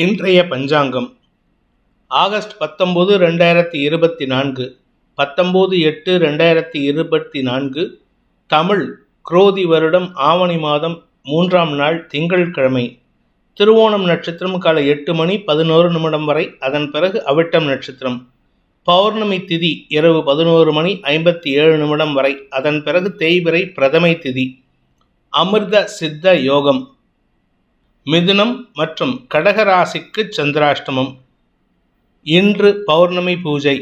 இன்றைய பஞ்சாங்கம். ஆகஸ்ட் பத்தொம்போது ரெண்டாயிரத்தி இருபத்தி நான்கு. பத்தொம்போது எட்டு ரெண்டாயிரத்தி இருபத்தி நான்கு. தமிழ் குரோதி வருடம் ஆவணி மாதம் மூன்றாம் நாள் திங்கட்கிழமை. திருவோணம் நட்சத்திரம் காலை எட்டு மணி பதினோரு நிமிடம் வரை. அதன் பிறகு அவிட்டம் நட்சத்திரம். பௌர்ணமி திதி இரவு பதினோரு மணி ஐம்பத்தி ஏழு நிமிடம் வரை. அதன் பிறகு தேய்பிறை பிரதமை திதி. அமிர்த சித்த யோகம். மிதுனம் மற்றும் கடகராசிக்கு சந்திராஷ்டமம். இன்று பௌர்ணமி பூஜை.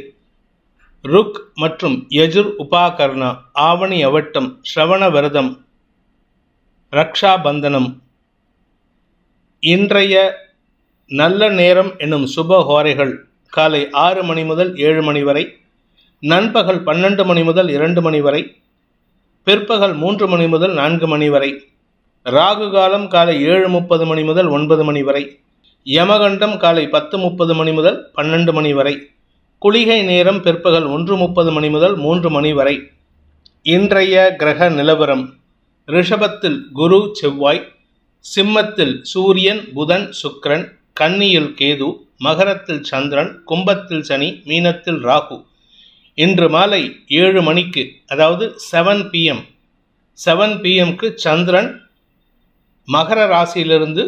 ருக் மற்றும் யஜுர் உபாகர்ணா ஆவணி அவட்டம் ஸ்ரவண விரதம் ரக்ஷாபந்தனம். இன்றைய நல்ல நேரம் என்னும் சுப ஹோரைகள் காலை ஆறு மணி முதல் ஏழு மணி வரை நண்பகல் பன்னெண்டு மணி முதல் இரண்டு மணி வரை பிற்பகல் மூன்று மணி முதல் நான்கு மணி வரை ராகு காலம் காலை ஏழு முப்பது மணி முதல் ஒன்பது மணி வரை. யமகண்டம் காலை பத்து முப்பது மணி முதல் பன்னெண்டு மணி வரை. குளிகை நேரம் பிற்பகல் ஒன்று முப்பது மணி முதல் மூன்று மணி வரை. இன்றைய கிரக நிலவரம். ரிஷபத்தில் குரு செவ்வாய் சிம்மத்தில் சூரியன் புதன் சுக்ரன் கன்னியில் கேது மகரத்தில் சந்திரன் கும்பத்தில் சனி மீனத்தில் ராகு. இன்று மாலை ஏழு மணிக்கு அதாவது செவன் பிஎம் செவன் பிஎம்க்கு சந்திரன் மகர ராசியிலிருந்து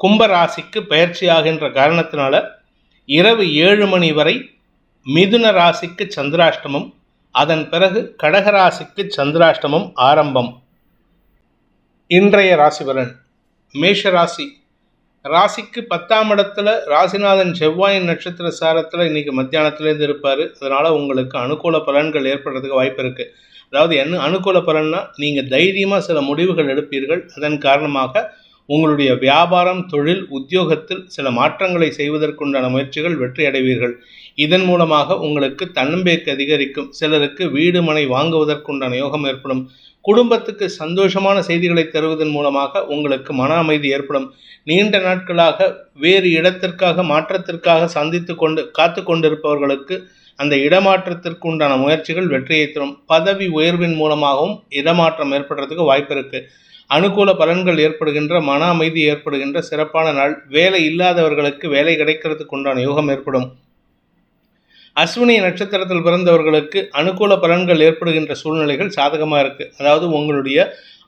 கும்ப ராசிக்கு பயிற்சியாகின்ற காரணத்தினால இரவு ஏழு மணி வரை மிதுன ராசிக்கு சந்திராஷ்டமம் அதன் பிறகு கடகராசிக்கு சந்திராஷ்டமம் ஆரம்பம். இன்றைய ராசிபலன் மேஷ ராசி. ராசிக்கு பத்தாம் இடத்துல ராசிநாதன் செவ்வாயின் நட்சத்திர சாரத்தில் இன்னைக்கு மத்தியானத்துலேருந்து இருப்பார். அதனால் உங்களுக்கு அனுகூல பலன்கள் ஏற்படுறதுக்கு வாய்ப்பு இருக்குது அதாவது என்ன அனுகூல பலன்னா நீங்கள் தைரியமாக சில முடிவுகள் எடுப்பீர்கள். அதன் காரணமாக உங்களுடைய வியாபாரம் தொழில் உத்தியோகத்தில் சில மாற்றங்களை செய்வதற்குண்டான முயற்சிகள் வெற்றி அடைவீர்கள். இதன் மூலமாக உங்களுக்கு தன்னம்பிக்கை அதிகரிக்கும். சிலருக்கு வீடு மனை வாங்குவதற்குண்டான யோகம் ஏற்படும். குடும்பத்துக்கு சந்தோஷமான செய்திகளை தருவதன் மூலமாக உங்களுக்கு மன அமைதி ஏற்படும். நீண்ட நாட்களாக வேறு இடத்திற்காக மாற்றத்திற்காக சந்தித்து கொண்டு காத்து கொண்டிருப்பவர்களுக்கு அந்த இடமாற்றத்திற்கு உண்டான முயற்சிகள் வெற்றியை தரும். பதவி உயர்வின் மூலமாகவும் இடமாற்றம் ஏற்படுறதுக்கு வாய்ப்பு இருக்குது அனுகூல பலன்கள் ஏற்படுகின்ற மன அமைதி ஏற்படுகின்ற சிறப்பான நாள். வேலை இல்லாதவர்களுக்கு வேலை கிடைக்கிறதுக்கு உண்டான யோகம் ஏற்படும். அஸ்வினி நட்சத்திரத்தில் பிறந்தவர்களுக்கு அனுகூல பலன்கள் ஏற்படுகின்ற சூழ்நிலைகள் சாதகமாக இருக்குது அதாவது உங்களுடைய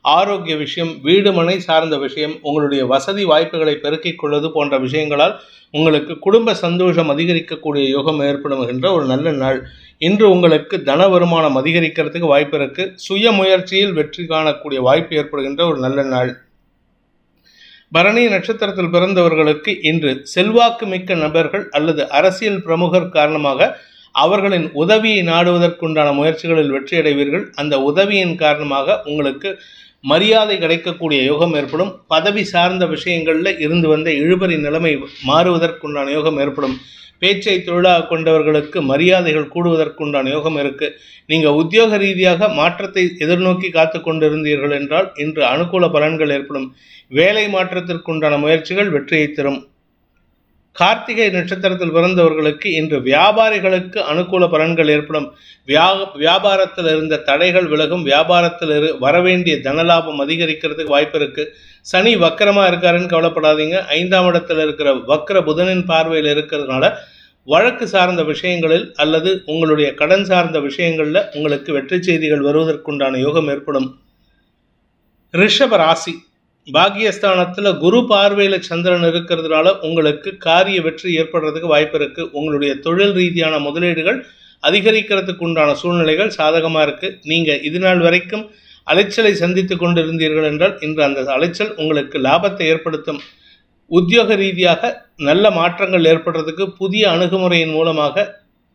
ஆரோக்கிய விஷயம் வீடு மனை சார்ந்த விஷயம் உங்களுடைய வசதி வாய்ப்புகளை பெருக்கிக் கொள்வது போன்ற விஷயங்களால் உங்களுக்கு குடும்ப சந்தோஷம் அதிகரிக்கக்கூடிய யோகம் ஏற்படுகின்ற ஒரு நல்ல நாள். இன்று உங்களுக்கு தன வருமானம் அதிகரிக்கிறதுக்கு வாய்ப்பு இருக்குது சுய முயற்சியில் வெற்றி காணக்கூடிய வாய்ப்பு ஏற்படுகின்ற ஒரு நல்ல நாள். பரணி நட்சத்திரத்தில் பிறந்தவர்களுக்கு இன்று செல்வாக்கு மிக்க நபர்கள் அல்லது அரசியல் பிரமுகர் காரணமாக அவர்களின் உதவியை நாடுவதற்குண்டான முயற்சிகளில் வெற்றியடைவீர்கள். அந்த உதவியின் காரணமாக உங்களுக்கு மரியாதை கிடைக்கக்கூடிய யோகம் ஏற்படும். பதவி சார்ந்த விஷயங்களில் இருந்து வந்த இழுபறி நிலைமை மாறுவதற்குண்டான யோகம் ஏற்படும். பேச்சை தொழிலாக கொண்டவர்களுக்கு மரியாதைகள் கூடுவதற்குண்டான யோகம் இருக்கு. நீங்கள் உத்தியோக ரீதியாக மாற்றத்தை எதிர்நோக்கி காத்து கொண்டிருந்தீர்கள் என்றால் இன்று அனுகூல பலன்கள் ஏற்படும். வேலை மாற்றத்திற்குண்டான முயற்சிகள் வெற்றியை தரும். கார்த்திகை நட்சத்திரத்தில் பிறந்தவர்களுக்கு இன்று வியாபாரிகளுக்கு அனுகூல பலன்கள் ஏற்படும். வியா வியாபாரத்தில் இருந்த தடைகள் விலகும். வியாபாரத்தில் இரு வரவேண்டிய தனலாபம் அதிகரிக்கிறதுக்கு வாய்ப்பு இருக்குது சனி வக்கரமாக இருக்காருன்னு கவலைப்படாதீங்க. ஐந்தாம் இடத்துல இருக்கிற வக்கர புதனின் பார்வையில் இருக்கிறதுனால வழக்கு சார்ந்த விஷயங்களில் அல்லது உங்களுடைய கடன் சார்ந்த விஷயங்களில் உங்களுக்கு வெற்றி செய்திகள் வருவதற்குண்டான யோகம் ஏற்படும். ரிஷப ராசி. பாக்கியஸ்தானத்தில் குரு பார்வையில் சந்திரன் இருக்கிறதுனால உங்களுக்கு காரிய வெற்றி ஏற்படுறதுக்கு வாய்ப்பு இருக்குது உங்களுடைய தொழில் ரீதியான முதலீடுகள் அதிகரிக்கிறதுக்கு உண்டான சூழ்நிலைகள் சாதகமாக இருக்குது நீங்கள் இது நாள் வரைக்கும் அலைச்சலை சந்தித்து கொண்டிருந்தீர்கள் என்றால் இன்று அந்த அலைச்சல் உங்களுக்கு லாபத்தை ஏற்படுத்தும். உத்தியோக ரீதியாக நல்ல மாற்றங்கள் ஏற்படுறதுக்கு புதிய அணுகுமுறையின் மூலமாக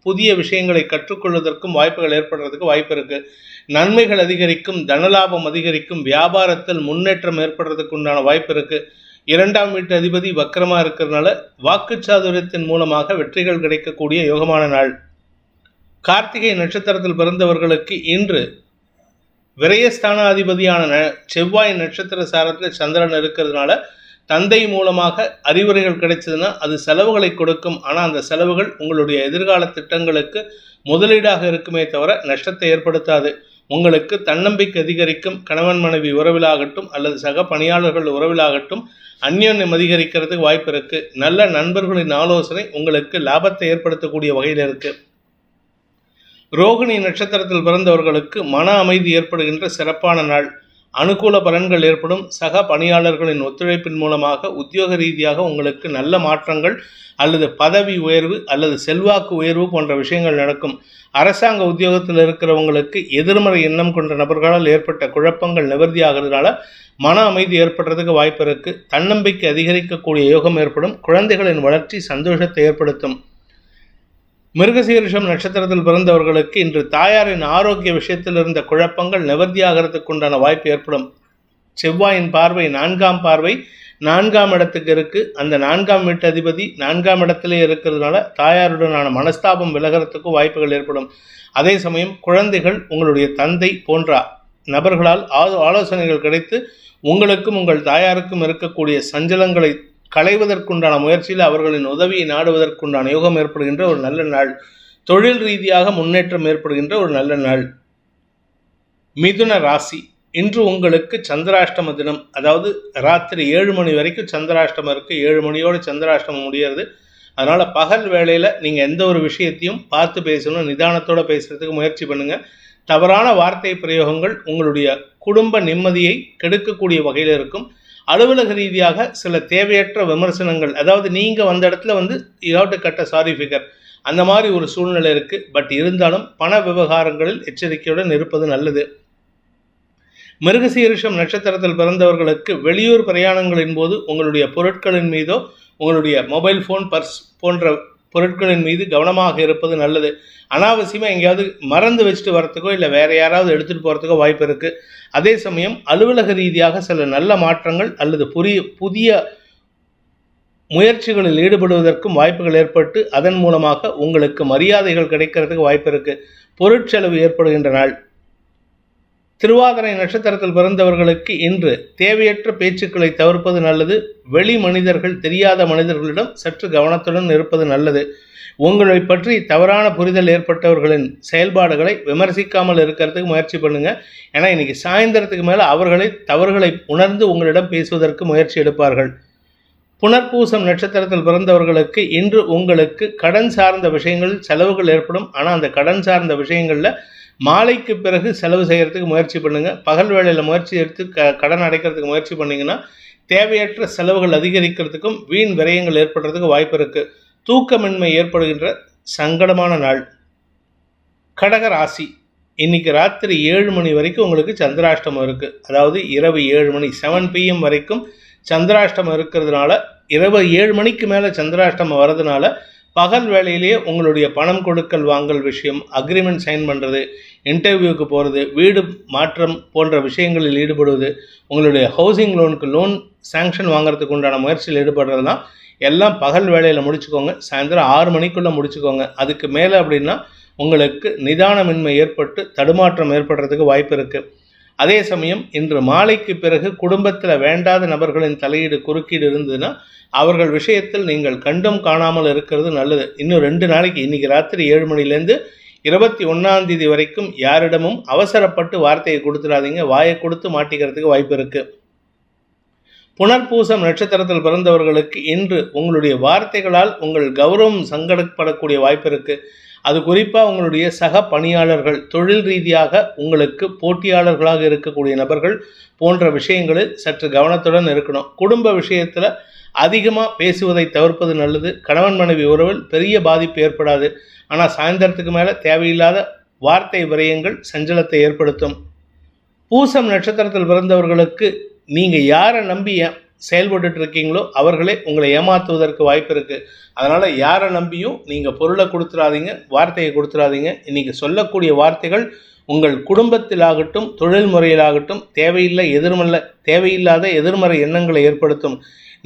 புதிய விஷயங்களை கற்றுக்கொள்வதற்கும் வாய்ப்புகள் ஏற்படுறதுக்கு வாய்ப்பு இருக்குது நன்மைகள் அதிகரிக்கும் தனலாபம் அதிகரிக்கும் வியாபாரத்தில் முன்னேற்றம் ஏற்படுறதுக்கு உண்டான வாய்ப்பு இருக்குது இரண்டாம் வீட்டு அதிபதி வக்கரமாக இருக்கிறதுனால வாக்குச்சாதுரியத்தின் மூலமாக வெற்றிகள் கிடைக்கக்கூடிய யோகமான நாள். கார்த்திகை நட்சத்திரத்தில் பிறந்தவர்களுக்கு இன்று விரயஸ்தானாதிபதியான செவ்வாய் நட்சத்திர சாரத்தில் சந்திரன் இருக்கிறதுனால தந்தை மூலமாக அறிவுரைகள் கிடைச்சதுன்னா அது செலவுகளை கொடுக்கும். ஆனால் அந்த செலவுகள் உங்களுடைய எதிர்கால திட்டங்களுக்கு முதலீடாக இருக்குமே தவிர நஷ்டத்தை ஏற்படுத்தாது. உங்களுக்கு தன்னம்பிக்கை அதிகரிக்கும். கணவன் மனைவி உறவிலாகட்டும் அல்லது சக பணியாளர்கள் உறவிலாகட்டும் அந்யோன்யம் அதிகரிக்கிறதுக்கு வாய்ப்பு இருக்குது நல்ல நண்பர்களின் ஆலோசனை உங்களுக்கு லாபத்தை ஏற்படுத்தக்கூடிய வகையில் இருக்குது ரோகிணி நட்சத்திரத்தில் பிறந்தவர்களுக்கு மன அமைதி ஏற்படுகின்ற சிறப்பான நாள். அனுகூல பலன்கள் ஏற்படும். சக பணியாளர்களின் ஒத்துழைப்பின் மூலமாக உத்தியோக ரீதியாக உங்களுக்கு நல்ல மாற்றங்கள் அல்லது பதவி உயர்வு அல்லது செல்வாக்கு உயர்வு போன்ற விஷயங்கள் நடக்கும். அரசாங்க உத்தியோகத்தில் இருக்கிறவங்களுக்கு எதிர்மறை எண்ணம் கொண்ட நபர்களால் ஏற்பட்ட குழப்பங்கள் நிவர்த்தியாகிறதுனால மன அமைதி ஏற்படுறதுக்கு வாய்ப்பு இருக்குது தன்னம்பிக்கை அதிகரிக்கக்கூடிய யோகம் ஏற்படும். குழந்தைகளின் வளர்ச்சி சந்தோஷத்தை ஏற்படுத்தும். மிருகசீரிஷம் நட்சத்திரத்தில் பிறந்தவர்களுக்கு இன்று தாயாரின் ஆரோக்கிய விஷயத்தில் இருந்த குழப்பங்கள் நிவர்த்தியாகிறதுக்குண்டான வாய்ப்பு ஏற்படும். செவ்வாயின் பார்வை நான்காம் பார்வை. நான்காம் இடத்துக்கு இருக்கு. அந்த நான்காம் வீட்டு அதிபதி நான்காம் இடத்திலே இருக்கிறதுனால தாயாருடனான மனஸ்தாபம் விலகிறதுக்கும் வாய்ப்புகள் ஏற்படும். அதே சமயம் குழந்தைகள் உங்களுடைய தந்தை போன்ற நபர்களால் ஆலோசனைகள் கிடைத்து உங்களுக்கும் உங்கள் தாயாருக்கும் இருக்கக்கூடிய சஞ்சலங்களை களைவதற்குண்டான முயற்சியில் அவர்களின் உதவியை நாடுவதற்குண்டான யோகம் ஏற்படுகின்ற ஒரு நல்ல நாள். தொழில் ரீதியாக முன்னேற்றம் ஏற்படுகின்ற ஒரு நல்ல நாள். மிதுன ராசி. இன்று உங்களுக்கு சந்திராஷ்டம தினம். அதாவது ராத்திரி ஏழு மணி வரைக்கும் சந்திராஷ்டமம் இருக்குது ஏழு மணியோடு சந்திராஷ்டமம் முடியறது. அதனால் பகல் வேளையில் நீங்கள் எந்த ஒரு விஷயத்தையும் பார்த்து பேசணும் நிதானத்தோட பேசுகிறதுக்கு முயற்சி பண்ணுங்கள் தவறான வார்த்தை பிரயோகங்கள் உங்களுடைய குடும்ப நிம்மதியை கெடுக்கக்கூடிய வகையில் இருக்கும். அலுவலக ரீதியாக சில தேவையற்ற விமர்சனங்கள் அதாவது நீங்கள் வந்த இடத்துல வந்து யூ டு கட்ட சாரி ஃபிகர் அந்த மாதிரி ஒரு சூழ்நிலை இருக்குது பட் இருந்தாலும் பண விவகாரங்களில் எச்சரிக்கையுடன் இருப்பது நல்லது. மிருகசீரிஷம் நட்சத்திரத்தில் பிறந்தவர்களுக்கு வெளியூர் பிரயாணங்களின் போது உங்களுடைய பொருட்களின் மீதோ உங்களுடைய மொபைல் ஃபோன் பர்ஸ் போன்ற பொருட்களின் மீது கவனமாக இருப்பது நல்லது. அனாவசியமாக எங்கேயாவது மறந்து வச்சுட்டு வரத்துக்கோ இல்லை வேற யாராவது எடுத்துகிட்டு போகிறதுக்கோ வாய்ப்பு இருக்குது அதே சமயம் அலுவலக ரீதியாக சில நல்ல மாற்றங்கள் அல்லது புதிய புதிய முயற்சிகளில் ஈடுபடுவதற்கும் வாய்ப்புகள் ஏற்பட்டு அதன் மூலமாக உங்களுக்கு மரியாதைகள் கிடைக்கிறதுக்கு வாய்ப்பு இருக்குது பொருட்செலவு ஏற்படுகின்ற நாள். திருவாதிரை நட்சத்திரத்தில் பிறந்தவர்களுக்கு இன்று தேவையற்ற பேச்சுக்களை தவிர்ப்பது நல்லது. வெளி மனிதர்கள் தெரியாத மனிதர்களிடம் சற்று கவனத்துடன் இருப்பது நல்லது. உங்களை பற்றி தவறான புரிதல் ஏற்பட்டவர்களின் செயல்பாடுகளை விமர்சிக்காமல் இருக்கிறதுக்கு முயற்சி பண்ணுங்க. ஏன்னா இன்னைக்கு சாயந்தரத்துக்கு மேலே அவர்களை தவறுகளை உணர்ந்து உங்களிடம் பேசுவதற்கு முயற்சி எடுப்பார்கள். புனர்பூசம் நட்சத்திரத்தில் பிறந்தவர்களுக்கு இன்று உங்களுக்கு கடன் சார்ந்த விஷயங்களில் செலவுகள் ஏற்படும். ஆனால் அந்த கடன் சார்ந்த விஷயங்களில் மாலைக்கு பிறகு செலவு செய்கிறதுக்கு முயற்சி பண்ணுங்கள் பகல் வேளையில் முயற்சி எடுத்து க கடன் அடைக்கிறதுக்கு முயற்சி பண்ணிங்கன்னா தேவையற்ற செலவுகள் அதிகரிக்கிறதுக்கும் வீண் விரயங்கள் ஏற்படுறதுக்கு வாய்ப்பு இருக்குது தூக்கமின்மை ஏற்படுகின்ற சங்கடமான நாள். கடக ராசி. இன்னைக்கு ராத்திரி ஏழு மணி வரைக்கும் உங்களுக்கு சந்திராஷ்டமம் இருக்குது அதாவது இரவு ஏழு மணி செவன் பிஎம் வரைக்கும் சந்திராஷ்டமம் இருக்கிறதுனால இரவு ஏழு மணிக்கு மேலே சந்திராஷ்டமம் வர்றதுனால பகல் வேலையிலேயே உங்களுடைய பணம் கொடுக்கல் வாங்கல் விஷயம் அக்ரிமெண்ட் சைன் பண்ணுறது இன்டர்வியூக்கு போகிறது வீடு மாற்றம் போன்ற விஷயங்களில் ஈடுபடுவது உங்களுடைய ஹவுசிங் லோனுக்கு லோன் சாங்ஷன் வாங்குறதுக்கு உண்டான முயற்சியில் ஈடுபடுறதுலாம் எல்லாம் பகல் வேலையில் முடிச்சுக்கோங்க. சாயந்தரம் ஆறு மணிக்குள்ளே முடிச்சுக்கோங்க. அதுக்கு மேலே அப்படின்னா உங்களுக்கு நிதானமின்மை ஏற்பட்டு தடுமாற்றம் ஏற்படுறதுக்கு வாய்ப்பு இருக்குது அதே சமயம் இன்று மாலைக்கு பிறகு குடும்பத்தில் வேண்டாத நபர்களின் தலையீடு குறுக்கீடு இருந்ததுன்னா அவர்கள் விஷயத்தில் நீங்கள் கண்டும் காணாமல் இருக்கிறது நல்லது. இன்னும் ரெண்டு நாளைக்கு இன்னைக்கு ராத்திரி ஏழு மணிலேருந்து இருபத்தி ஒன்றாம் தேதி வரைக்கும் யாரிடமும் அவசரப்பட்டு வார்த்தையை கொடுத்துடாதீங்க. வாயை கொடுத்து மாட்டிக்கிறதுக்கு வாய்ப்பு இருக்குது புனர்பூசம் நட்சத்திரத்தில் பிறந்தவர்களுக்கு இன்று உங்களுடைய வார்த்தைகளால் உங்கள் கௌரவம் சங்கடப்படக்கூடிய வாய்ப்பு இருக்குது அது குறிப்பாக உங்களுடைய சக பணியாளர்கள் தொழில் ரீதியாக உங்களுக்கு போட்டியாளர்களாக இருக்கக்கூடிய நபர்கள் போன்ற விஷயங்களில் சற்று கவனத்துடன் இருக்கணும். குடும்ப விஷயத்தில் அதிகமாக பேசுவதை தவிர்ப்பது நல்லது. கணவன் மனைவி உறவில் பெரிய பாதிப்பு ஏற்படாது. ஆனால் சாயந்தரத்துக்கு மேலே தேவையில்லாத வார்த்தை விரயங்கள் சஞ்சலத்தை ஏற்படுத்தும். பூசம் நட்சத்திரத்தில் பிறந்தவர்களுக்கு நீங்கள் யாரை நம்பி செயல்பட்டு இருக்கீங்களோ அவர்களே உங்களை ஏமாத்துவதற்கு வாய்ப்பு இருக்குது அதனால் யாரை நம்பியும் நீங்கள் பொருளை கொடுத்துடாதீங்க வார்த்தையை கொடுத்துடாதீங்க இன்னைக்கு சொல்லக்கூடிய வார்த்தைகள் உங்கள் குடும்பத்திலாகட்டும் தொழில் முறையிலாகட்டும் தேவையில்லை எதிர்மல்ல தேவையில்லாத எதிர்மறை எண்ணங்களை ஏற்படுத்தும்.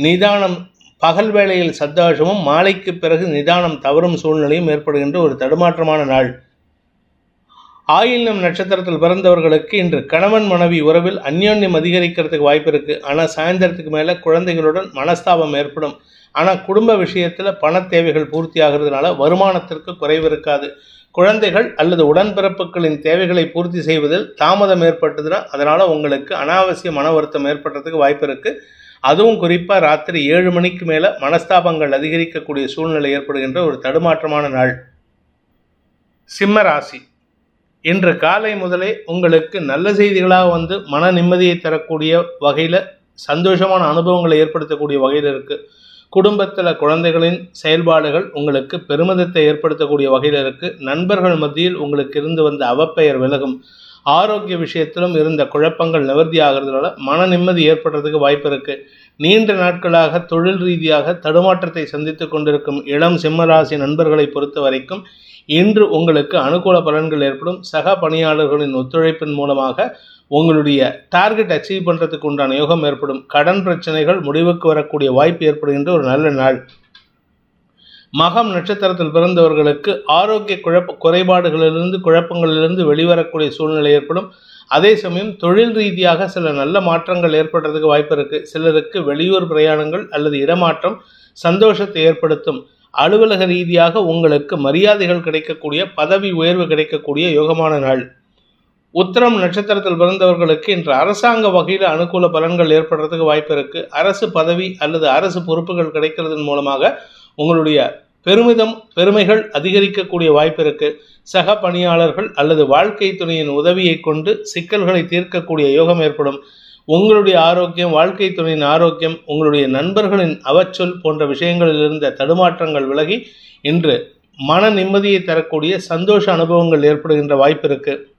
நிதானம் பகல் வேளையில் சந்தோஷமும் மாலைக்கு பிறகு நிதானம் தவறும் சூழ்நிலையும் ஏற்படுகின்ற ஒரு தடுமாற்றமான நாள். ஆயில்யம் நட்சத்திரத்தில் பிறந்தவர்களுக்கு இன்று கணவன் மனைவி உறவில் அந்யோன்யம் அதிகரிக்கிறதுக்கு வாய்ப்பு இருக்குது ஆனால் சாயந்தரத்துக்கு மேலே குழந்தைகளுடன் மனஸ்தாபம் ஏற்படும். ஆனால் குடும்ப விஷயத்தில் பண தேவைகள் பூர்த்தி ஆகிறதுனால வருமானத்திற்கு குறைவு இருக்காது. குழந்தைகள் அல்லது உடன்பிறப்புகளின் தேவைகளை பூர்த்தி செய்வதில் தாமதம் ஏற்பட்டதுன்னா அதனால் உங்களுக்கு அனாவசிய மன வருத்தம் ஏற்படுறதுக்கு வாய்ப்பு இருக்குது அதுவும் குறிப்பாக ராத்திரி ஏழு மணிக்கு மேலே மனஸ்தாபங்கள் அதிகரிக்கக்கூடிய சூழ்நிலை ஏற்படுகின்ற ஒரு தடுமாற்றமான நாள். சிம்ம ராசி. இன்று காலை முதலே உங்களுக்கு நல்ல செய்திகளாக வந்து மன நிம்மதியை தரக்கூடிய வகையில் சந்தோஷமான அனுபவங்களை ஏற்படுத்தக்கூடிய வகையில் இருக்குது குடும்பத்தில் குழந்தைகளின் செயல்பாடுகள் உங்களுக்கு பெருமிதத்தை ஏற்படுத்தக்கூடிய வகையில் இருக்குது நண்பர்கள் மத்தியில் உங்களுக்கு இருந்து வந்த அவப்பெயர் விலகும். ஆரோக்கிய விஷயத்திலும் இருந்த குழப்பங்கள் நிவர்த்தி ஆகிறதுனால மன நிம்மதி ஏற்படுறதுக்கு வாய்ப்பு இருக்குது நீண்ட நாட்களாக தொழில் ரீதியாக தடுமாற்றத்தை சந்தித்து கொண்டிருக்கும் இளம் சிம்மராசி நண்பர்களை பொறுத்த வரைக்கும் இன்று உங்களுக்கு அனுகூல பலன்கள் ஏற்படும். சக பணியாளர்களின் ஒத்துழைப்பின் மூலமாக உங்களுடைய டார்கெட் அச்சீவ் பண்ணுறதுக்கு உண்டான யோகம் ஏற்படும். கடன் பிரச்சனைகள் முடிவுக்கு வரக்கூடிய வாய்ப்பு ஏற்படுகின்ற ஒரு நல்ல நாள். மகம் நட்சத்திரத்தில் பிறந்தவர்களுக்கு ஆரோக்கிய குழப்ப குறைபாடுகளிலிருந்து குழப்பங்களிலிருந்து வெளிவரக்கூடிய சூழ்நிலை ஏற்படும். அதே சமயம் தொழில் ரீதியாக சில நல்ல மாற்றங்கள் ஏற்படுறதுக்கு வாய்ப்பு இருக்குது சிலருக்கு வெளியூர் பிரயாணங்கள் அல்லது இடமாற்றம் சந்தோஷத்தை ஏற்படுத்தும். அலுவலக ரீதியாக உங்களுக்கு மரியாதைகள் கிடைக்கக்கூடிய பதவி உயர்வு கிடைக்கக்கூடிய யோகமான நாள். உத்தரம் நட்சத்திரத்தில் பிறந்தவர்களுக்கு இன்று அரசாங்க வகையில் அனுகூல பலன்கள் ஏற்படுறதுக்கு வாய்ப்பு இருக்குது அரசு பதவி அல்லது அரசு பொறுப்புகள் கிடைக்கிறதன் மூலமாக உங்களுடைய பெருமிதம் பெருமைகள் அதிகரிக்கக்கூடிய வாய்ப்பு இருக்கு. சக பணியாளர்கள் அல்லது வாழ்க்கை துணையின் உதவியை கொண்டு சிக்கல்களை தீர்க்கக்கூடிய யோகம் ஏற்படும். உங்களுடைய ஆரோக்கியம் வாழ்க்கை துணையின் ஆரோக்கியம் உங்களுடைய நண்பர்களின் அவச்சொல் போன்ற விஷயங்களில் இருந்த தடுமாற்றங்கள் விலகி இன்று மன நிம்மதியை தரக்கூடிய சந்தோஷ அனுபவங்கள் ஏற்படுகின்ற வாய்ப்பு இருக்கு.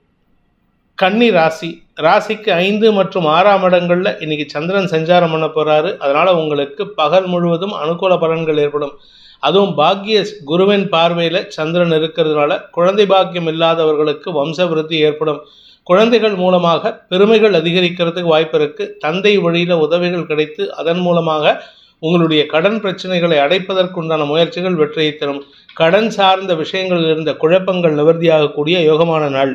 கன்னி ராசி ராசிக்கு ஐந்து மற்றும் ஆறாம் இடங்களில் இன்னைக்கு சந்திரன் சஞ்சாரம் பண்ண போகிறாரு அதனால் உங்களுக்கு பகல் முழுவதும் அனுகூல பலன்கள் ஏற்படும். அதுவும் பாக்கிய குருவின் பார்வையில் சந்திரன் இருக்கிறதுனால குழந்தை பாக்கியம் இல்லாதவர்களுக்கு வம்சவிருத்தி ஏற்படும். குழந்தைகள் மூலமாக பெருமைகள் அதிகரிக்கிறதுக்கு வாய்ப்பு இருக்குது தந்தை வழியில் உதவிகள் கிடைத்து அதன் மூலமாக உங்களுடைய கடன் பிரச்சனைகளை அடைப்பதற்குண்டான முயற்சிகள் வெற்றியை தரும். கடன் சார்ந்த விஷயங்களில் இருந்த குழப்பங்கள் நிவர்த்தியாகக்கூடிய யோகமான நாள்.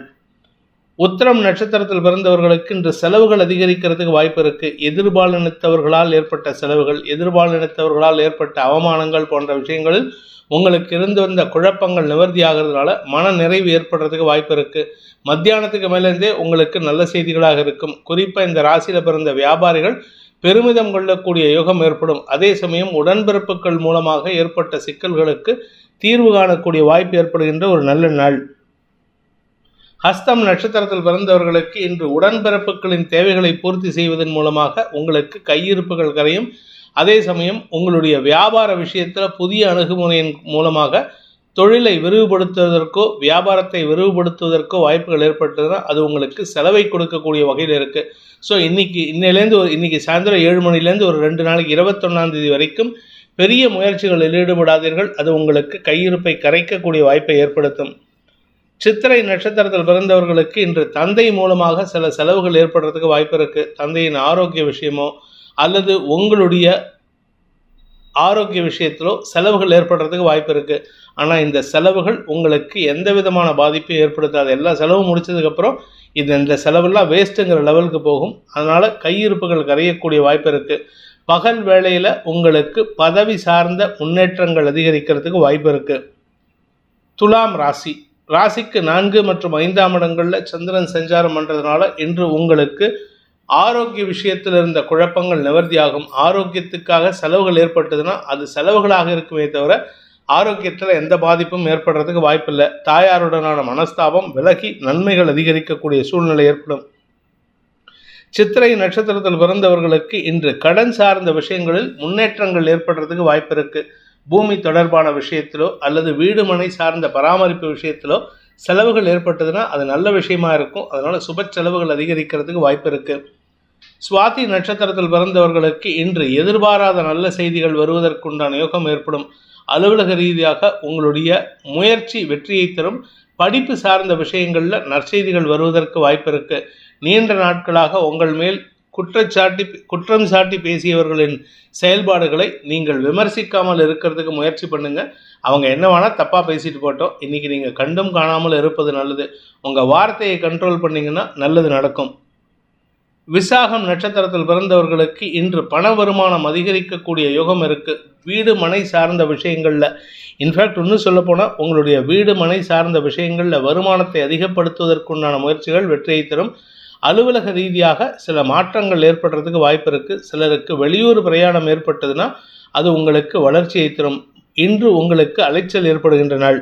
உத்திரம் நட்சத்திரத்தில் பிறந்தவர்களுக்கு இன்று செலவுகள் அதிகரிக்கிறதுக்கு வாய்ப்பு இருக்கு. எதிர்பாலினத்தவர்களால் ஏற்பட்ட செலவுகள் எதிர்பாலினத்தவர்களால் ஏற்பட்ட அவமானங்கள் போன்ற விஷயங்களில் உங்களுக்கு இருந்து வந்த குழப்பங்கள் நிவர்த்தி ஆகிறதுனால மன நிறைவு ஏற்படுறதுக்கு வாய்ப்பு இருக்கு. மத்தியானத்துக்கு மேலேருந்தே உங்களுக்கு நல்ல செய்திகளாக இருக்கும். குறிப்பாக இந்த ராசியில் பிறந்த வியாபாரிகள் பெருமிதம் கொள்ளக்கூடிய யோகம் ஏற்படும். அதே சமயம் உடன்பிறப்புகள் மூலமாக ஏற்பட்ட சிக்கல்களுக்கு தீர்வு காணக்கூடிய வாய்ப்பு ஏற்படுகின்ற ஒரு நல்ல நாள். ஹஸ்தம் நட்சத்திரத்தில் பிறந்தவர்களுக்கு இன்று உடன்பிறப்புகளின் தேவைகளை பூர்த்தி செய்வதன் மூலமாக உங்களுக்கு கையிருப்புகள் கரையும். அதே சமயம் உங்களுடைய வியாபார விஷயத்தில் புதிய அணுகுமுறையின் மூலமாக தொழிலை விரிவுபடுத்துவதற்கோ வியாபாரத்தை விரிவுபடுத்துவதற்கோ வாய்ப்புகள் ஏற்பட்டதுன்னா அது உங்களுக்கு செலவை கொடுக்கக்கூடிய வகையில் இருக்குது ஸோ இன்னைக்கு இன்னிலேருந்து ஒரு இன்னைக்கு சாயந்தரம் ஏழு மணிலேருந்து ஒரு ரெண்டு நாளைக்கு இருபத்தொன்னாந்தேதி வரைக்கும் பெரிய முயற்சிகளில் ஈடுபடாதீர்கள். அது உங்களுக்கு கையிருப்பை கரைக்கக்கூடிய வாய்ப்பை ஏற்படுத்தும். சித்திரை நட்சத்திரத்தில் பிறந்தவர்களுக்கு இன்று தந்தை மூலமாக சில செலவுகள் ஏற்படுறதுக்கு வாய்ப்பு இருக்குது தந்தையின் ஆரோக்கிய விஷயமோ அல்லது உங்களுடைய ஆரோக்கிய விஷயத்திலோ செலவுகள் ஏற்படுறதுக்கு வாய்ப்பு இருக்குது ஆனால் இந்த செலவுகள் உங்களுக்கு எந்த விதமான பாதிப்பையும் ஏற்படுத்தாது. எல்லா செலவும் முடிச்சதுக்கப்புறம் இது இந்த செலவெல்லாம் வேஸ்ட்டுங்கிற லெவலுக்கு போகும். அதனால் கையிருப்புகள் கரையக்கூடிய வாய்ப்பு இருக்குது பகல் வேளையில் உங்களுக்கு பதவி சார்ந்த முன்னேற்றங்கள் அதிகரிக்கிறதுக்கு வாய்ப்பு இருக்குது துலாம் ராசி. ராசிக்கு நான்கு மற்றும் ஐந்தாம் இடங்களில் சந்திரன் சஞ்சாரம் பண்ணுறதுனால இன்று உங்களுக்கு ஆரோக்கிய விஷயத்தில் இருந்த குழப்பங்கள் நிவர்த்தியாகும். ஆரோக்கியத்துக்காக செலவுகள் ஏற்பட்டதுன்னா அது செலவுகளாக இருக்குமே தவிர ஆரோக்கியத்தில் எந்த பாதிப்பும் ஏற்படுறதுக்கு வாய்ப்பில்லை. தாயாருடனான மனஸ்தாபம் விலகி நன்மைகள் அதிகரிக்கக்கூடிய சூழ்நிலை ஏற்படும். சித்திரை நட்சத்திரத்தில் பிறந்தவர்களுக்கு இன்று கடன் சார்ந்த விஷயங்களில் முன்னேற்றங்கள் ஏற்படுறதுக்கு வாய்ப்பு இருக்குது பூமி தொடர்பான விஷயத்திலோ அல்லது வீடு மனை சார்ந்த பராமரிப்பு விஷயத்திலோ செலவுகள் ஏற்பட்டதுன்னா அது நல்ல விஷயமா இருக்கும். அதனால் சுப செலவுகள் அதிகரிக்கிறதுக்கு வாய்ப்பு இருக்குது சுவாதி நட்சத்திரத்தில் பிறந்தவர்களுக்கு இன்று எதிர்பாராத நல்ல செய்திகள் வருவதற்குண்டான யோகம் ஏற்படும். அலுவலக ரீதியாக உங்களுடைய முயற்சி வெற்றியை தரும். படிப்பு சார்ந்த விஷயங்களில் நற்செய்திகள் வருவதற்கு வாய்ப்பு இருக்குது நீண்ட நாட்களாக உங்கள் மேல் குற்றச்சாட்டி குற்றம் சாட்டி பேசியவர்களின் செயல்பாடுகளை நீங்கள் விமர்சிக்காமல் இருக்கிறதுக்கு முயற்சி பண்ணுங்கள் அவங்க என்ன வேணால் தப்பாக பேசிட்டு போட்டோம். இன்னைக்கு நீங்கள் கண்டும் காணாமல் இருப்பது நல்லது. உங்கள் வார்த்தையை கண்ட்ரோல் பண்ணிங்கன்னா நல்லது நடக்கும். விசாகம் நட்சத்திரத்தில் பிறந்தவர்களுக்கு இன்று பண வருமானம் அதிகரிக்கக்கூடிய யோகம் இருக்குது வீடு மனை சார்ந்த விஷயங்களில் இன்ஃபேக்ட் இன்னும் சொல்லப்போனால் உங்களுடைய வீடு மனை சார்ந்த விஷயங்களில் வருமானத்தை அதிகப்படுத்துவதற்குண்டான முயற்சிகள் வெற்றியை தரும். அலுவலக ரீதியாக சில மாற்றங்கள் ஏற்படுறதுக்கு வாய்ப்பு இருக்குது சிலருக்கு வெளியூர் பிரயாணம் ஏற்பட்டதுன்னா அது உங்களுக்கு வளர்ச்சியை தரும். இன்று உங்களுக்கு அலைச்சல் ஏற்படுகின்ற நாள்.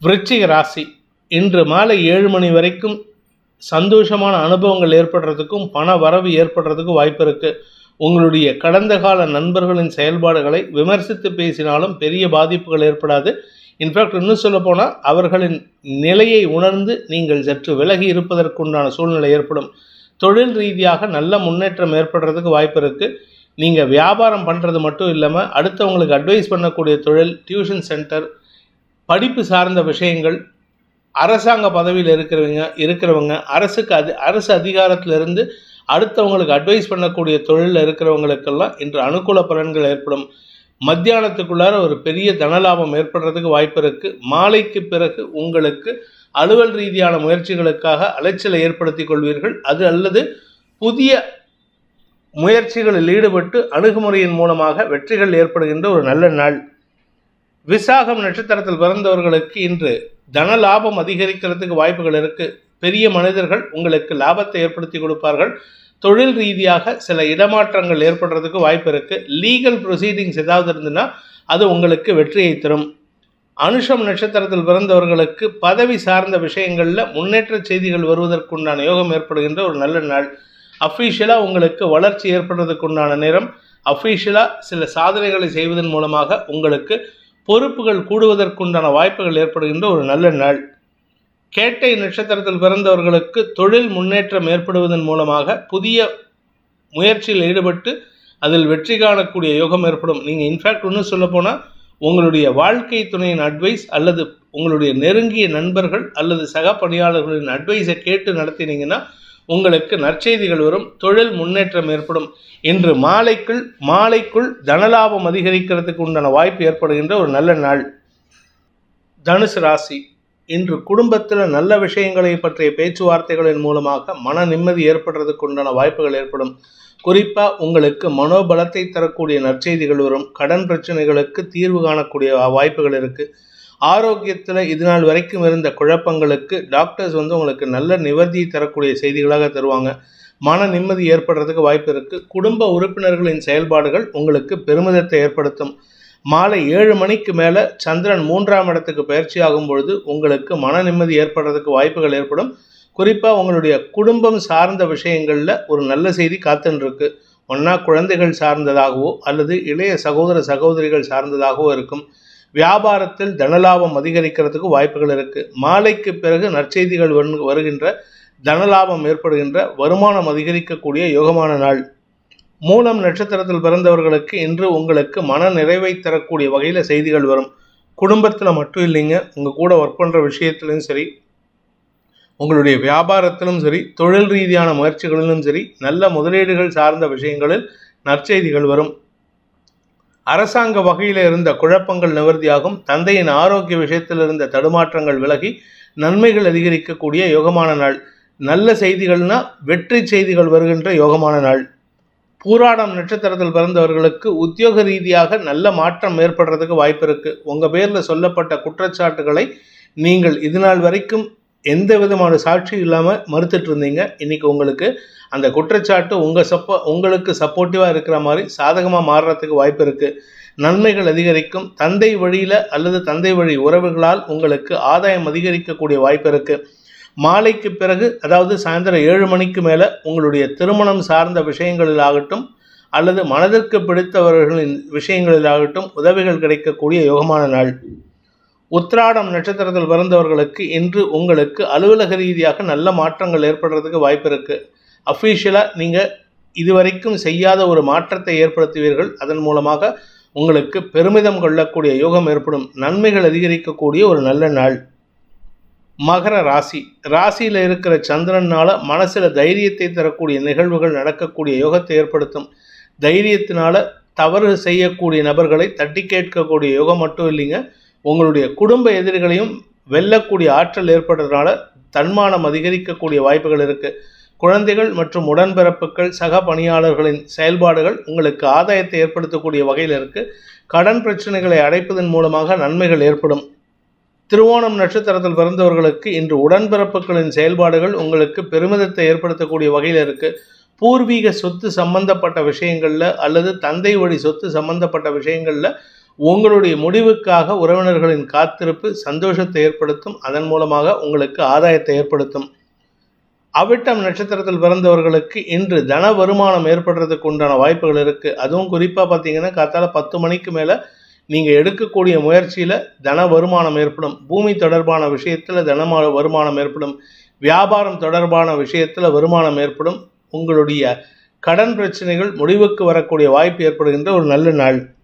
விருச்சிக ராசி. இன்று மாலை ஏழு மணி வரைக்கும் சந்தோஷமான அனுபவங்கள் ஏற்படுறதுக்கும் பண வரவு ஏற்படுறதுக்கும் வாய்ப்பு இருக்குது உங்களுடைய கடந்த கால நண்பர்களின் செயல்பாடுகளை விமர்சித்து பேசினாலும் பெரிய பாதிப்புகள் ஏற்படாது. இன்ஃபேக்ட் இன்னும் சொல்ல போனால் அவர்களின் நிலையை உணர்ந்து நீங்கள் சற்று விலகி இருப்பதற்குண்டான சூழ்நிலை ஏற்படும். தொழில் ரீதியாக நல்ல முன்னேற்றம் ஏற்படுறதுக்கு வாய்ப்பு இருக்குது நீங்கள் வியாபாரம் பண்ணுறது மட்டும் இல்லாமல் அடுத்தவங்களுக்கு அட்வைஸ் பண்ணக்கூடிய தொழில் டியூஷன் சென்டர் படிப்பு சார்ந்த விஷயங்கள் அரசாங்க பதவியில் இருக்கிறவங்க இருக்கிறவங்க அரசுக்கு அது அரசு அதிகாரத்திலிருந்து அடுத்தவங்களுக்கு அட்வைஸ் பண்ணக்கூடிய தொழிலில் இருக்கிறவங்களுக்கெல்லாம் இன்று அனுகூல பலன்கள் ஏற்படும். மத்தியானத்துக்குள்ளார ஒரு பெரிய தனலாபம் ஏற்படுறதுக்கு வாய்ப்பு இருக்குது மாலைக்கு பிறகு உங்களுக்கு அலுவல் ரீதியான முயற்சிகளுக்காக அலைச்சலை ஏற்படுத்தி கொள்வீர்கள். அது அல்லது புதிய முயற்சிகளில் ஈடுபட்டு அணுகுமுறையின் மூலமாக வெற்றிகள் ஏற்படுகின்ற ஒரு நல்ல நாள். விசாகம் நட்சத்திரத்தில் பிறந்தவர்களுக்கு இன்று தன லாபம் அதிகரிக்கிறதுக்கு வாய்ப்புகள் இருக்குது பெரிய மனிதர்கள் உங்களுக்கு லாபத்தை ஏற்படுத்தி கொடுப்பார்கள். தொழில் ரீதியாக சில இடமாற்றங்கள் ஏற்படுறதுக்கு வாய்ப்பு இருக்குது லீகல் ப்ரொசீடிங்ஸ் ஏதாவது இருந்ததுன்னா அது உங்களுக்கு வெற்றியை தரும். அனுஷம் நட்சத்திரத்தில் பிறந்தவர்களுக்கு பதவி சார்ந்த விஷயங்களில் முன்னேற்ற செய்திகள் வருவதற்குண்டான யோகம் ஏற்படுகின்ற ஒரு நல்ல நாள். அஃபீஷியலாக உங்களுக்கு வளர்ச்சி ஏற்படுறதுக்குண்டான நேரம். அஃபீஷியலாக சில சாதனைகளை செய்வதன் மூலமாக உங்களுக்கு பொறுப்புகள் கூடுவதற்குண்டான வாய்ப்புகள் ஏற்படுகின்ற ஒரு நல்ல நாள். கேட்டை நட்சத்திரத்தில் பிறந்தவர்களுக்கு தொழில் முன்னேற்றம் ஏற்படுவதன் மூலமாக புதிய முயற்சியில் ஈடுபட்டு அதில் வெற்றி காணக்கூடிய யோகம் ஏற்படும். நீங்கள் இன்ஃபேக்ட் இன்னும் சொல்லப்போனால் உங்களுடைய வாழ்க்கை துணையின் அட்வைஸ் அல்லது உங்களுடைய நெருங்கிய நண்பர்கள் அல்லது சக பணியாளர்களின் அட்வைஸை கேட்டு நடத்தினீங்கன்னா உங்களுக்கு நற்செய்திகள் வரும் தொழில் முன்னேற்றம் ஏற்படும் இன்று மாலைக்குள் மாலைக்குள் தனலாபம் அதிகரிக்கிறதுக்கு உண்டான வாய்ப்பு ஏற்படுகின்ற ஒரு நல்ல நாள். தனுசு ராசி. இன்று குடும்பத்தில் நல்ல விஷயங்களை பற்றிய பேச்சுவார்த்தைகளின் மூலமாக மன நிம்மதி ஏற்படுறதுக்கு உண்டான வாய்ப்புகள் ஏற்படும். குறிப்பாக உங்களுக்கு மனோபலத்தை தரக்கூடிய நற்செய்திகள் வரும். கடன் பிரச்சனைகளுக்கு தீர்வு காணக்கூடிய வாய்ப்புகள் இருக்குது ஆரோக்கியத்தில் இது நாள் வரைக்கும் இருந்த குழப்பங்களுக்கு டாக்டர்ஸ் வந்து உங்களுக்கு நல்ல நிவர்த்தியை தரக்கூடிய செய்திகளாக தருவாங்க. மன நிம்மதி ஏற்படுறதுக்கு வாய்ப்பு இருக்குது குடும்ப உறுப்பினர்களின் செயல்பாடுகள் உங்களுக்கு பெருமிதத்தை ஏற்படுத்தும். மாலை ஏழு மணிக்கு மேலே சந்திரன் மூன்றாம் இடத்துக்கு பயிற்சி ஆகும் பொழுது உங்களுக்கு மன நிம்மதி ஏற்படுறதுக்கு வாய்ப்புகள் ஏற்படும். குறிப்பாக உங்களுடைய குடும்பம் சார்ந்த விஷயங்களில் ஒரு நல்ல செய்தி காத்துன்ருக்கு ஒன்றா குழந்தைகள் சார்ந்ததாகவோ அல்லது இளைய சகோதர சகோதரிகள் சார்ந்ததாகவோ இருக்கும். வியாபாரத்தில் தனலாபம் அதிகரிக்கிறதுக்கு வாய்ப்புகள் இருக்குது மாலைக்கு பிறகு நற்செய்திகள் வருகின்ற தனலாபம் ஏற்படுகின்ற வருமானம் அதிகரிக்கக்கூடிய யோகமான நாள். மூலம் நட்சத்திரத்தில் பிறந்தவர்களுக்கு இன்று உங்களுக்கு மன நிறைவை தரக்கூடிய வகையில் செய்திகள் வரும். குடும்பத்தில் மட்டும் இல்லைங்க. உங்கள் கூட ஒர்க் பண்ணுற விஷயத்துலையும் சரி உங்களுடைய வியாபாரத்திலும் சரி தொழில் ரீதியான முயற்சிகளிலும் சரி நல்ல முதலீடுகள் சார்ந்த விஷயங்களில் நற்செய்திகள் வரும். அரசாங்க வகையில் இருந்த குழப்பங்கள் நிவர்த்தியாகும். தந்தையின் ஆரோக்கிய விஷயத்தில் இருந்த தடுமாற்றங்கள் விலகி நன்மைகள் அதிகரிக்கக்கூடிய யோகமான நாள். நல்ல செய்திகள்னா வெற்றி செய்திகள் வருகின்ற யோகமான நாள். பூராடம் நட்சத்திரத்தில் பிறந்தவர்களுக்கு உத்தியோக ரீதியாக நல்ல மாற்றம் ஏற்படுறதுக்கு வாய்ப்பு இருக்குது உங்கள் பேரில் சொல்லப்பட்ட குற்றச்சாட்டுகளை நீங்கள் இது நாள் வரைக்கும் எந்த விதமான சாட்சி இல்லாமல் மறுத்துட்டு இருந்தீங்க. இன்றைக்கி உங்களுக்கு அந்த குற்றச்சாட்டு உங்கள் சப்போ உங்களுக்கு சப்போர்ட்டிவாக இருக்கிற மாதிரி சாதகமாக மாறுறதுக்கு வாய்ப்பு இருக்குது நன்மைகள் அதிகரிக்கும். தந்தை வழியில் அல்லது தந்தை வழி உறவுகளால் உங்களுக்கு ஆதாயம் அதிகரிக்கக்கூடிய வாய்ப்பு இருக்குது மாலைக்கு பிறகு அதாவது சாயந்தரம் ஏழு மணிக்கு மேலே உங்களுடைய திருமணம் சார்ந்த விஷயங்களில் ஆகட்டும் அல்லது மனதிற்கு பிடித்தவர்களின் விஷயங்களிலாகட்டும் உதவிகள் கிடைக்கக்கூடிய யோகமான நாள். உத்ராடம் நட்சத்திரத்தில் பிறந்தவர்களுக்கு இன்று உங்களுக்கு அலுவலக ரீதியாக நல்ல மாற்றங்கள் ஏற்படுறதுக்கு வாய்ப்பு இருக்குது அஃபீஷியலாக நீங்கள் இதுவரைக்கும் செய்யாத ஒரு மாற்றத்தை ஏற்படுத்துவீர்கள். அதன் மூலமாக உங்களுக்கு பெருமிதம் கொள்ளக்கூடிய யோகம் ஏற்படும். நன்மைகள் அதிகரிக்கக்கூடிய ஒரு நல்ல நாள். மகர ராசி. ராசியில் இருக்கிற சந்திரனால் மனசில் தைரியத்தை தரக்கூடிய நிகழ்வுகள் நடக்கக்கூடிய யோகத்தை ஏற்படுத்தும். தைரியத்தினால தவறு செய்யக்கூடிய நபர்களை தட்டி கேட்கக்கூடிய யோகம் மட்டும் இல்லைங்க. உங்களுடைய குடும்ப எதிரிகளையும் வெல்லக்கூடிய ஆற்றல் ஏற்படுறதுனால தன்மானம் அதிகரிக்கக்கூடிய வாய்ப்புகள் இருக்குது குழந்தைகள் மற்றும் உடன்பிறப்புகள் சக பணியாளர்களின் செயல்பாடுகள் உங்களுக்கு ஆதாயத்தை ஏற்படுத்தக்கூடிய வகையில் இருக்குது கடன் பிரச்சனைகளை அடைப்பதன் மூலமாக நன்மைகள் ஏற்படும். திருவோணம் நட்சத்திரத்தில் பிறந்தவர்களுக்கு இன்று உடன்பிறப்புகளின் செயல்பாடுகள் உங்களுக்கு பெருமிதத்தை ஏற்படுத்தக்கூடிய வகையில் இருக்கு. பூர்வீக சொத்து சம்பந்தப்பட்ட விஷயங்களில் அல்லது தந்தை வழி சொத்து சம்பந்தப்பட்ட விஷயங்களில் உங்களுடைய முடிவுக்காக உறவினர்களின் காத்திருப்பு சந்தோஷத்தை ஏற்படுத்தும். அதன் மூலமாக உங்களுக்கு ஆதாயத்தை ஏற்படுத்தும். அவிட்டம் நட்சத்திரத்தில் பிறந்தவர்களுக்கு இன்று தன வருமானம் ஏற்படுறதுக்கு உண்டான வாய்ப்புகள் இருக்குது அதுவும் குறிப்பாக பார்த்தீங்கன்னா காத்தால பத்து மணிக்கு மேலே நீங்கள் எடுக்கக்கூடிய முயற்சியில் தன வருமானம் ஏற்படும். பூமி தொடர்பான விஷயத்தில் தன வருமானம் ஏற்படும். வியாபாரம் தொடர்பான விஷயத்தில் வருமானம் ஏற்படும். உங்களுடைய கடன் பிரச்சனைகள் முடிவுக்கு வரக்கூடிய வாய்ப்பு ஏற்படுகின்ற ஒரு நல்ல நாள்.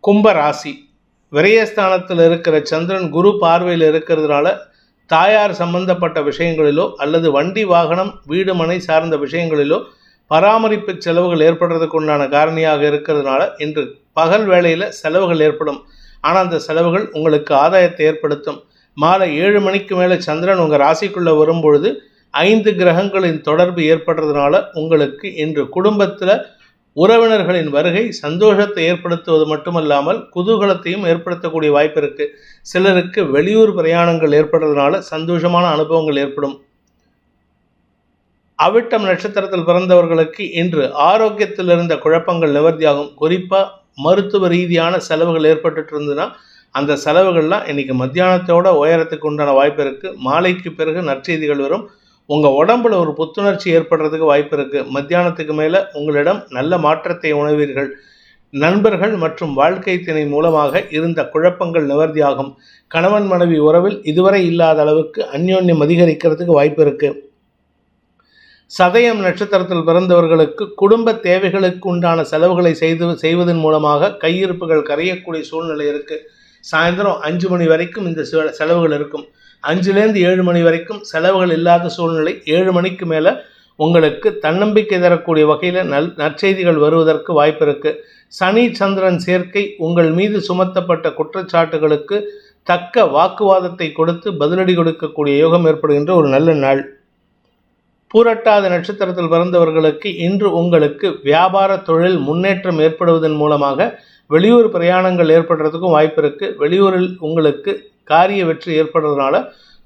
கும்ப ராசி. விரயஸ்தானத்தில் இருக்கிற சந்திரன் குரு பார்வையில் இருக்கிறதுனால தாயார் சம்பந்தப்பட்ட விஷயங்களிலோ அல்லது வண்டி வாகனம் வீடு மனை சார்ந்த விஷயங்களிலோ பராமரிப்பு செலவுகள் ஏற்படுறதுக்கு உண்டான காரணியாக இருக்கிறதுனால இன்று பகல் வேளையில் செலவுகள் ஏற்படும். ஆனால் அந்த செலவுகள் உங்களுக்கு ஆதாயத்தை ஏற்படுத்தும். மாலை ஏழு மணிக்கு மேலே சந்திரன் உங்கள் ராசிக்குள்ளே வரும்பொழுது ஐந்து கிரகங்களின் தொடர்பு ஏற்படுறதுனால உங்களுக்கு இன்று குடும்பத்தில் உறவினர்களின் வருகை சந்தோஷத்தை ஏற்படுத்துவது மட்டுமல்லாமல் குதூகலத்தையும் ஏற்படுத்தக்கூடிய வாய்ப்பு இருக்குது சிலருக்கு வெளியூர் பிரயாணங்கள் ஏற்படுறதுனால சந்தோஷமான அனுபவங்கள் ஏற்படும். அவிட்டம் நட்சத்திரத்தில் பிறந்தவர்களுக்கு இன்று ஆரோக்கியத்தில் இருந்த குழப்பங்கள் நிவர்த்தியாகும். குறிப்பாக மருத்துவ ரீதியான செலவுகள் ஏற்பட்டுட்டு இருந்ததுன்னா அந்த செலவுகள்லாம் இன்றைக்கி மத்தியானத்தோட உயரத்துக்கு உண்டான வாய்ப்பு இருக்குது மாலைக்கு பிறகு நற்செய்திகள் வரும். உங்கள் உடம்புல ஒரு புத்துணர்ச்சி ஏற்படுறதுக்கு வாய்ப்பு இருக்குது மத்தியானத்துக்கு மேலே உங்களிடம் நல்ல மாற்றத்தை உணர்வீர்கள். நண்பர்கள் மற்றும் வாழ்க்கை திணை மூலமாக இருந்த குழப்பங்கள் நிவர்த்தியாகும். கணவன் மனைவி உறவில் இதுவரை இல்லாத அளவுக்கு அந்யோன்யம் அதிகரிக்கிறதுக்கு வாய்ப்பு இருக்குது சதயம் நட்சத்திரத்தில் பிறந்தவர்களுக்கு குடும்ப தேவைகளுக்கு உண்டான செலவுகளை செய்து செய்வதன் மூலமாக கையிருப்புகள் கரையக்கூடிய சூழ்நிலை இருக்குது சாயந்தரம் அஞ்சு மணி வரைக்கும் இந்த செலவுகள் இருக்கும். அஞ்சுலேருந்து ஏழு மணி வரைக்கும் செலவுகள் இல்லாத சூழ்நிலை ஏழு மணிக்கு மேலே உங்களுக்கு தன்னம்பிக்கை தரக்கூடிய வகையில் நல் நற்செய்திகள் வருவதற்கு வாய்ப்பு இருக்குது சனி சந்திரன் சேர்க்கை உங்கள் மீது சுமத்தப்பட்ட குற்றச்சாட்டுகளுக்கு தக்க வாக்குவாதத்தை கொடுத்து பதிலடி கொடுக்கக்கூடிய யோகம் ஏற்படுகின்ற ஒரு நல்ல நாள். பூரட்டாத நட்சத்திரத்தில் பிறந்தவர்களுக்கு இன்று உங்களுக்கு வியாபார தொழில் முன்னேற்றம் ஏற்படுவதன் மூலமாக வெளியூர் பிரயாணங்கள் ஏற்படுறதுக்கும் வாய்ப்பு இருக்குது வெளியூரில் உங்களுக்கு காரிய வெற்றி ஏற்படுறதுனால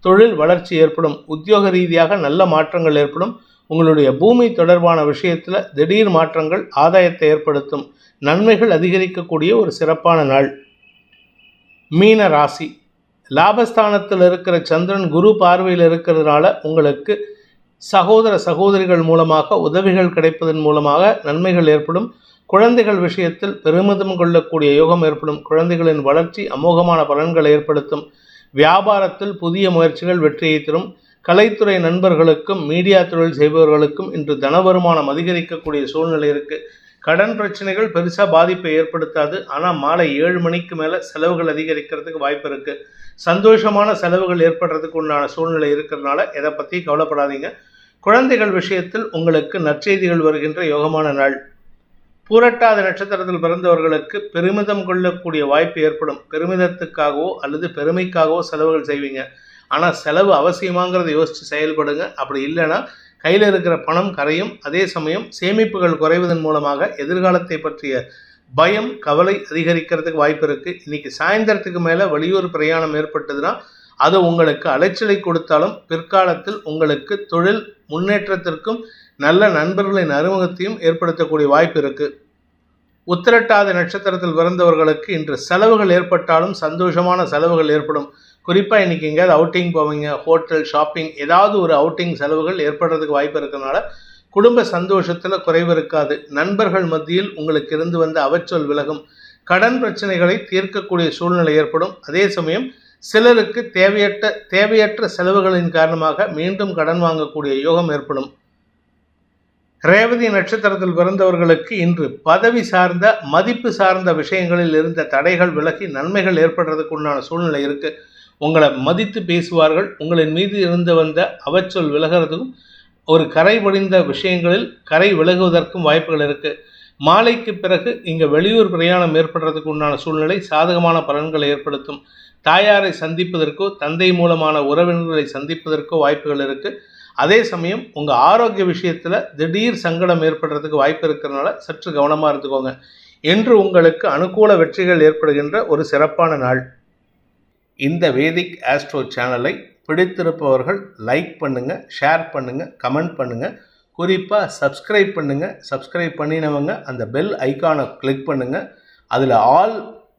தொழில் வளர்ச்சி ஏற்படும். உத்தியோக ரீதியாக நல்ல மாற்றங்கள் ஏற்படும். உங்களுடைய பூமி தொடர்பான விஷயத்தில் திடீர் மாற்றங்கள் ஆதாயத்தை ஏற்படுத்தும். நன்மைகள் அதிகரிக்கக்கூடிய ஒரு சிறப்பான நாள். மீன ராசி. லாபஸ்தானத்தில் இருக்கிற சந்திரன் குரு பார்வையில் இருக்கிறதுனால உங்களுக்கு சகோதர சகோதரிகள் மூலமாக உதவிகள் கிடைப்பதன் மூலமாக நன்மைகள் ஏற்படும். குழந்தைகள் விஷயத்தில் பெருமிதம் கொள்ளக்கூடிய யோகம் ஏற்படும். குழந்தைகளின் வளர்ச்சி அமோகமான பலன்களை ஏற்படுத்தும். வியாபாரத்தில் புதிய முயற்சிகள் வெற்றியை தரும். கலைத்துறை நண்பர்களுக்கும் மீடியா தொழில் செய்பவர்களுக்கும் இன்று தன வருமானம் அதிகரிக்கக்கூடிய சூழ்நிலை இருக்குது கடன் பிரச்சனைகள் பெருசாக பாதிப்பை ஏற்படுத்தாது. ஆனால் மாலை ஏழு மணிக்கு மேலே செலவுகள் அதிகரிக்கிறதுக்கு வாய்ப்பு இருக்குது சந்தோஷமான செலவுகள் ஏற்படுறதுக்கு உண்டான சூழ்நிலை இருக்கிறதுனால எதை பற்றி கவலைப்படாதீங்க. குழந்தைகள் விஷயத்தில் உங்களுக்கு நற்செய்திகள் வருகின்ற யோகமான நாள். பூரட்டாத நட்சத்திரத்தில் பிறந்தவர்களுக்கு பெருமிதம் கொள்ளக்கூடிய வாய்ப்பு ஏற்படும். பெருமிதத்துக்காகவோ அல்லது பெருமைக்காகவோ செலவுகள் செய்வீங்க. ஆனால் செலவு அவசியமாங்கிறத யோசித்து செயல்படுங்க. அப்படி இல்லைன்னா கையில் இருக்கிற பணம் கரையும் அதே சமயம் சேமிப்புகள் குறைவதன் மூலமாக எதிர்காலத்தை பற்றிய பயம் கவலை அதிகரிக்கிறதுக்கு வாய்ப்பு இருக்குது இன்றைக்கி சாயந்தரத்துக்கு மேலே வெளியூர் பிரயாணம் ஏற்பட்டதுன்னா அது உங்களுக்கு அலைச்சலை கொடுத்தாலும் பிற்காலத்தில் உங்களுக்கு தொழில் முன்னேற்றத்திற்கும் நல்ல நண்பர்களின் அறிமுகத்தையும் ஏற்படுத்தக்கூடிய வாய்ப்பு இருக்குது உத்திரட்டாத நட்சத்திரத்தில் பிறந்தவர்களுக்கு இன்று செலவுகள் ஏற்பட்டாலும் சந்தோஷமான செலவுகள் ஏற்படும். குறிப்பாக இன்றைக்கி எங்கேயாவது அவுட்டிங் போவீங்க ஹோட்டல் ஷாப்பிங் ஏதாவது ஒரு அவுட்டிங் செலவுகள் ஏற்படுறதுக்கு வாய்ப்பு இருக்கிறதுனால குடும்ப சந்தோஷத்தில் குறைவு இருக்காது. நண்பர்கள் மத்தியில் உங்களுக்கு இருந்து வந்த அவச்சொல் விலகும். கடன் பிரச்சனைகளை தீர்க்கக்கூடிய சூழ்நிலை ஏற்படும். அதே சமயம் சிலருக்கு தேவையற்ற தேவையற்ற செலவுகளின் காரணமாக மீண்டும் கடன் வாங்கக்கூடிய யோகம் ஏற்படும். ரேவதி நட்சத்திரத்தில் பிறந்தவர்களுக்கு இன்று பதவி சார்ந்த மதிப்பு சார்ந்த விஷயங்களில் இருந்த தடைகள் விலகி நன்மைகள் ஏற்படுறதுக்கு உண்டான சூழ்நிலை இருக்கு. உங்களை மதித்து பேசுவார்கள். உங்களின் மீது இருந்து வந்த அவச்சொல் விலகிறதுக்கும் ஒரு கரை வடிந்த விஷயங்களில் கரை விலகுவதற்கும் வாய்ப்புகள் இருக்கு. மாலைக்கு பிறகு இங்கே வெளியூர் பிரயாணம் ஏற்படுறதுக்கு உண்டான சூழ்நிலை சாதகமான பலன்களை ஏற்படுத்தும். தாயாரை சந்திப்பதற்கோ தந்தை மூலமான உறவினர்களை சந்திப்பதற்கோ வாய்ப்புகள் இருக்குது அதே சமயம் உங்கள் ஆரோக்கிய விஷயத்தில் திடீர் சங்கடம் ஏற்படுறதுக்கு வாய்ப்பு இருக்கிறதுனால சற்று கவனமாக இருந்துக்கோங்க. என்று உங்களுக்கு அனுகூல வெற்றிகள் ஏற்படுகின்ற ஒரு சிறப்பான நாள். இந்த வேதிக் ஆஸ்ட்ரோ சேனலை பிடித்திருப்பவர்கள் லைக் பண்ணுங்கள் ஷேர் பண்ணுங்கள் கமெண்ட் பண்ணுங்கள் குறிப்பாக சப்ஸ்கிரைப் பண்ணுங்கள் சப்ஸ்கிரைப் பண்ணினவங்க அந்த பெல் ஐக்கானை கிளிக் பண்ணுங்கள் அதில் ஆல்